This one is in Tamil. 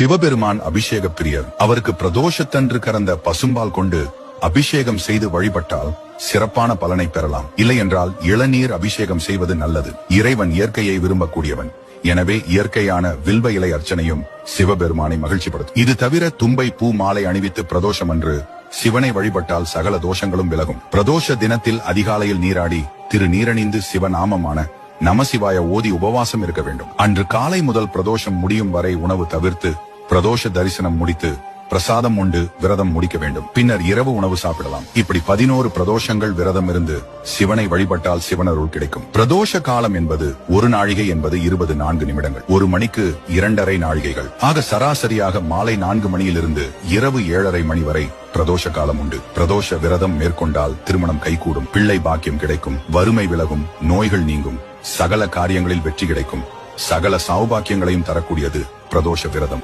சிவபெருமான் அபிஷேக பிரியர் அவருக்கு பிரதோஷத்தன்று கறந்த பசும்பால் கொண்டு அபிஷேகம் செய்து வழிபட்டால் சிறப்பான பலனை பெறலாம். இல்லை என்றால் இளநீர் அபிஷேகம் செய்வது நல்லது. இறைவன் இயற்கையை விரும்பக்கூடியவன். எனவே இயற்கையான வில்வ இலை அர்ச்சனையும் சிவபெருமானை மகிழ்ச்சிப்படுத்தும். இது தவிர தும்பை பூ மாலை அணிவித்து பிரதோஷம் அன்று சிவனை வழிபட்டால் சகல தோஷங்களும் விலகும். பிரதோஷ தினத்தில் அதிகாலையில் நீராடி திரு நீரணிந்து சிவநாமமான நமசிவாய ஓதி உபவாசம் இருக்க வேண்டும். அன்று காலை முதல் பிரதோஷம் முடியும் வரை உணவு தவிர்த்து பிரதோஷ தரிசனம் முடித்து பிரசாதம் உண்டு விரதம் முடிக்க வேண்டும். பின்னர் இரவு உணவு சாப்பிடலாம். இப்படி பதினோரு பிரதோஷங்கள் விரதம் இருந்து சிவனை வழிபட்டால் சிவனருள் கிடைக்கும். பிரதோஷ காலம் என்பது ஒரு நாழிகை என்பது இருபது நான்கு நிமிடங்கள். ஒரு மணிக்கு இரண்டரை நாழிகைகள். ஆக சராசரியாக மாலை நான்கு மணியிலிருந்து இரவு ஏழரை மணி வரை பிரதோஷ காலம் உண்டு. பிரதோஷ விரதம் மேற்கொண்டால் திருமணம் கைகூடும். பிள்ளை பாக்கியம் கிடைக்கும். வறுமை விலகும். நோய்கள் நீங்கும். சகல காரியங்களில் வெற்றி கிடைக்கும். சகல சௌபாக்கியங்களையும் தரக்கூடியது பிரதோஷ விரதம்.